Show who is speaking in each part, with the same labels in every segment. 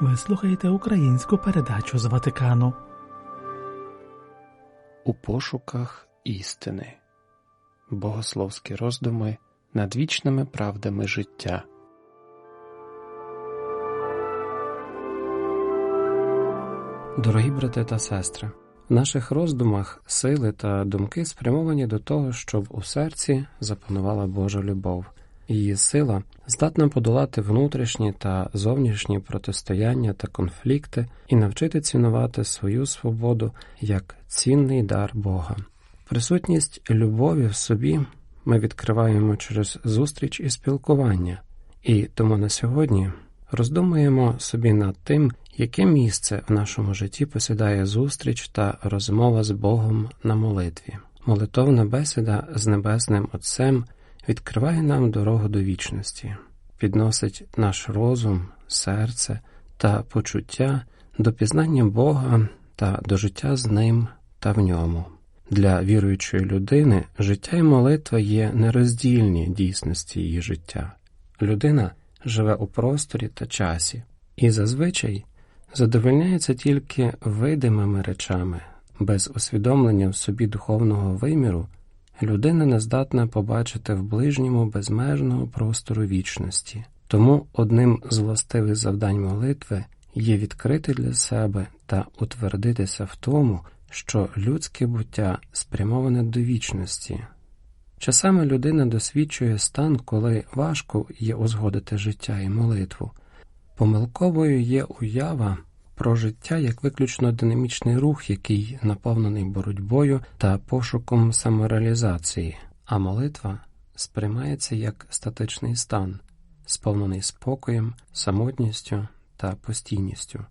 Speaker 1: Ви слухаєте українську передачу з Ватикану.
Speaker 2: У пошуках істини. Богословські роздуми над вічними правдами життя. Дорогі брати та сестри. В наших роздумах сили та думки спрямовані до того, щоб у серці запанувала Божа любов. Її сила здатна подолати внутрішні та зовнішні протистояння та конфлікти і навчити цінувати свою свободу як цінний дар Бога. Присутність любові в собі ми відкриваємо через зустріч і спілкування, і тому на сьогодні роздумуємо собі над тим, яке місце в нашому житті посідає зустріч та розмова з Богом на молитві. Молитовна бесіда з Небесним Отцем відкриває нам дорогу до вічності, підносить наш розум, серце та почуття до пізнання Бога та до життя з ним та в ньому. Для віруючої людини життя і молитва є нероздільні дійсності її життя. Людина живе у просторі та часі, і зазвичай задовольняється тільки видимими речами, без усвідомлення в собі духовного виміру, людина не здатна побачити в ближньому безмежного простору вічності. Тому одним з властивих завдань молитви є відкрити для себе та утвердитися в тому, що людське буття спрямоване до вічності. Часами людина досвідчує стан, коли важко є узгодити життя і молитву. Помилковою є уява про життя як виключно динамічний рух, який наповнений боротьбою та пошуком самореалізації, а молитва сприймається як статичний стан, сповнений спокоєм, самотністю та постійністю.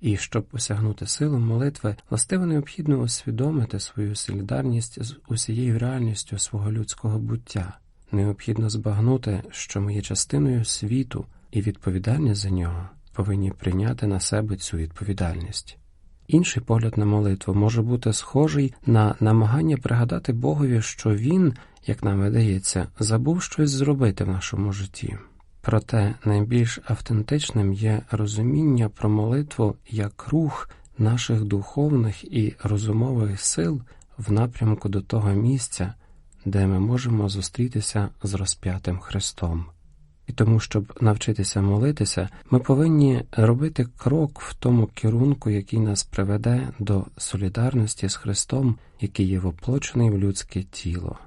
Speaker 2: І щоб осягнути силу молитви, властиво необхідно усвідомити свою солідарність з усією реальністю свого людського буття. Необхідно збагнути, що ми є частиною світу і відповідальність за нього повинні прийняти на себе цю відповідальність. Інший погляд на молитву може бути схожий на намагання пригадати Богові, що він, як нам видається, забув щось зробити в нашому житті. Проте найбільш автентичним є розуміння про молитву як рух наших духовних і розумових сил в напрямку до того місця, де ми можемо зустрітися з розп'ятим Христом. І тому, щоб навчитися молитися, ми повинні робити крок в тому керунку, який нас приведе до солідарності з Христом, який є воплочений в людське тіло.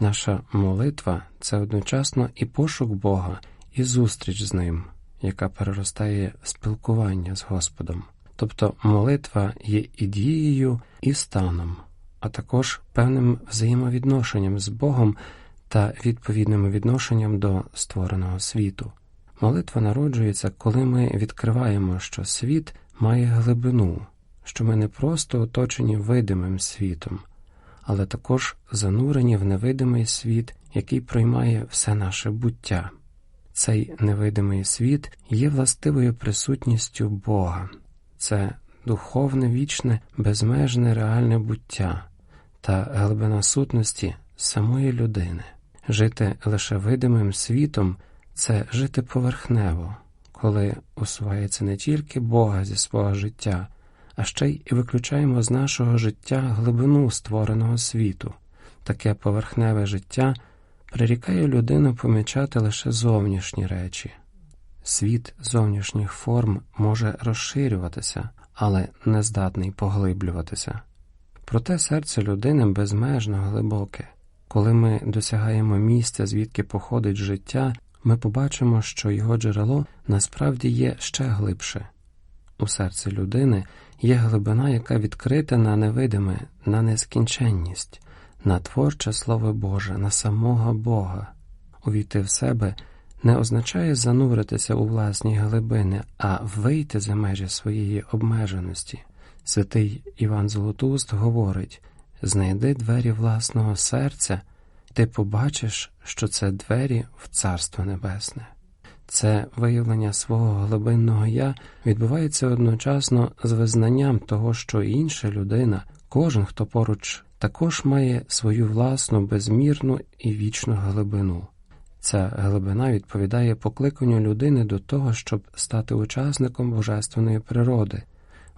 Speaker 2: Наша молитва це одночасно і пошук Бога, і зустріч з Ним, яка переростає в спілкування з Господом. Тобто молитва є і дією, і станом, а також певним взаємовідношенням з Богом та відповідним відношенням до створеного світу. Молитва народжується, коли ми відкриваємо, що світ має глибину, що ми не просто оточені видимим світом, але також занурені в невидимий світ, який проймає все наше буття. Цей невидимий світ є властивою присутністю Бога, це духовне, вічне, безмежне реальне буття та глибина сутності самої людини. Жити лише видимим світом це жити поверхнево, коли усувається не тільки Бога зі свого життя, а ще й виключаємо з нашого життя глибину створеного світу. Таке поверхневе життя прирікає людину помічати лише зовнішні речі. Світ зовнішніх форм може розширюватися, але не здатний поглиблюватися. Проте серце людини безмежно глибоке. Коли ми досягаємо місця, звідки походить життя, ми побачимо, що його джерело насправді є ще глибше. У серці людини є глибина, яка відкрита на невидиме, на нескінченність, на творче Слово Боже, на самого Бога. Увійти в себе не означає зануритися у власні глибини, а вийти за межі своєї обмеженості. Святий Іван Золотуст говорить знайди двері власного серця, ти побачиш, що це двері в Царство Небесне. Це виявлення свого глибинного я відбувається одночасно з визнанням того, що інша людина, кожен, хто поруч, також має свою власну безмірну і вічну глибину. Ця глибина відповідає покликанню людини до того, щоб стати учасником божественної природи.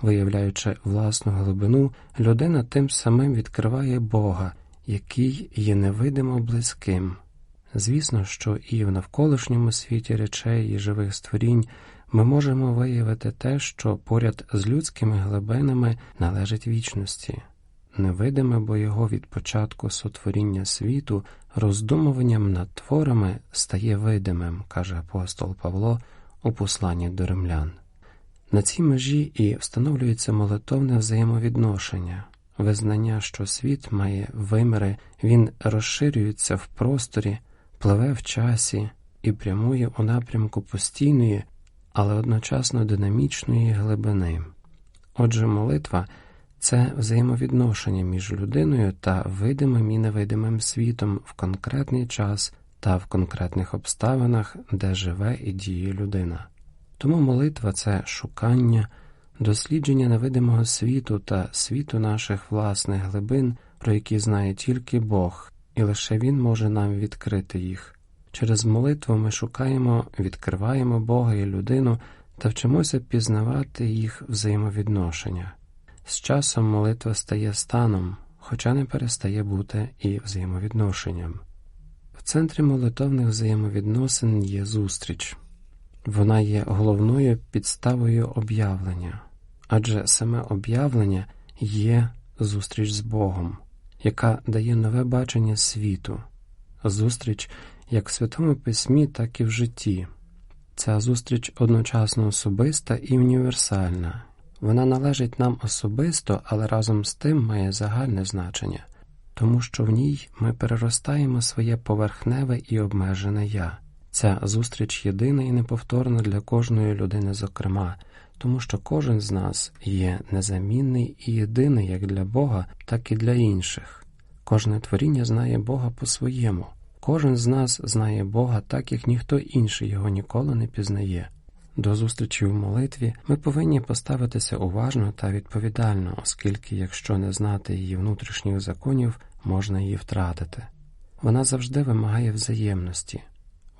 Speaker 2: Виявляючи власну глибину, людина тим самим відкриває Бога, який є невидимо близьким. Звісно, що і в навколишньому світі речей і живих створінь ми можемо виявити те, що поряд з людськими глибинами належить вічності, невидиме, бо його від початку сотворіння світу роздумуванням над творами стає видимим, каже апостол Павло у посланні до римлян. На цій межі і встановлюється молитовне взаємовідношення, визнання, що світ має виміри, він розширюється в просторі, пливе в часі і прямує у напрямку постійної, але одночасно динамічної глибини. Отже, молитва це взаємовідношення між людиною та видимим і невидимим світом в конкретний час та в конкретних обставинах, де живе і діє людина. Тому молитва це шукання, дослідження невидимого світу та світу наших власних глибин, про які знає тільки Бог, і лише Він може нам відкрити їх. Через молитву ми шукаємо, відкриваємо Бога і людину та вчимося пізнавати їх взаємовідношення. З часом молитва стає станом, хоча не перестає бути і взаємовідношенням. В центрі молитовних взаємовідносин є зустріч. Вона є головною підставою об'явлення, адже саме об'явлення є зустріч з Богом, яка дає нове бачення світу, зустріч як в Святому Письмі, так і в житті. Ця зустріч одночасно особиста і універсальна. Вона належить нам особисто, але разом з тим має загальне значення, тому що в ній ми переростаємо своє поверхневе і обмежене я. Ця зустріч єдина і неповторна для кожної людини, зокрема, тому що кожен з нас є незамінний і єдиний як для Бога, так і для інших. Кожне творіння знає Бога по-своєму, кожен з нас знає Бога так, як ніхто інший його ніколи не пізнає. До зустрічі в молитві ми повинні поставитися уважно та відповідально, оскільки, якщо не знати її внутрішніх законів, можна її втратити. Вона завжди вимагає взаємності.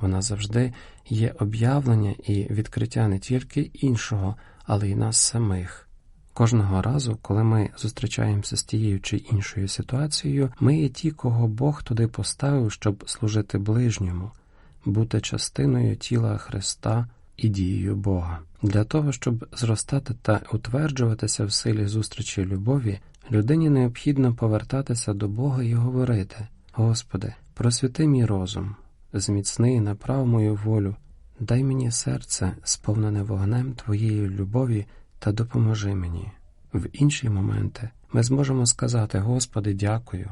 Speaker 2: Вона завжди є об'явлення і відкриття не тільки іншого, але й нас самих. Кожного разу, коли ми зустрічаємося з тією чи іншою ситуацією, ми є ті, кого Бог туди поставив, щоб служити ближньому, бути частиною тіла Христа і дією Бога. Для того, щоб зростати та утверджуватися в силі зустрічі любові, людині необхідно повертатися до Бога і говорити: Господи, просвіти мій розум зміцни і направ мою волю, дай мені серце, сповнене вогнем Твоєї любові, та допоможи мені. В інші моменти ми зможемо сказати Господи, дякую.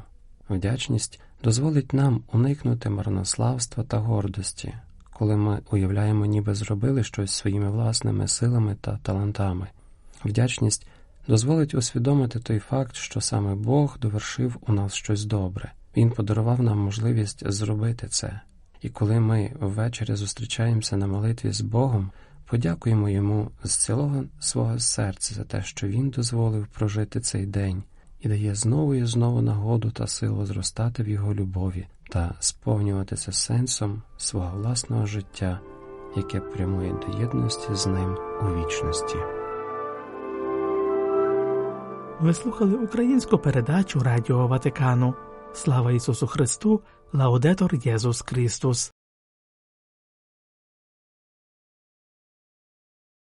Speaker 2: Вдячність дозволить нам уникнути марнославства та гордості, коли ми уявляємо, ніби зробили щось своїми власними силами та талантами. Вдячність дозволить усвідомити той факт, що саме Бог довершив у нас щось добре. Він подарував нам можливість зробити це. І коли ми ввечері зустрічаємося на молитві з Богом, подякуємо йому з цілого свого серця за те, що Він дозволив прожити цей день і дає знову і знову нагоду та силу зростати в його любові та сповнюватися сенсом свого власного життя, яке прямує до єдності з ним у вічності.
Speaker 1: Ви слухали українську передачу Радіо Ватикану. Слава Ісусу Христу! Лаудетор Єсус Христос.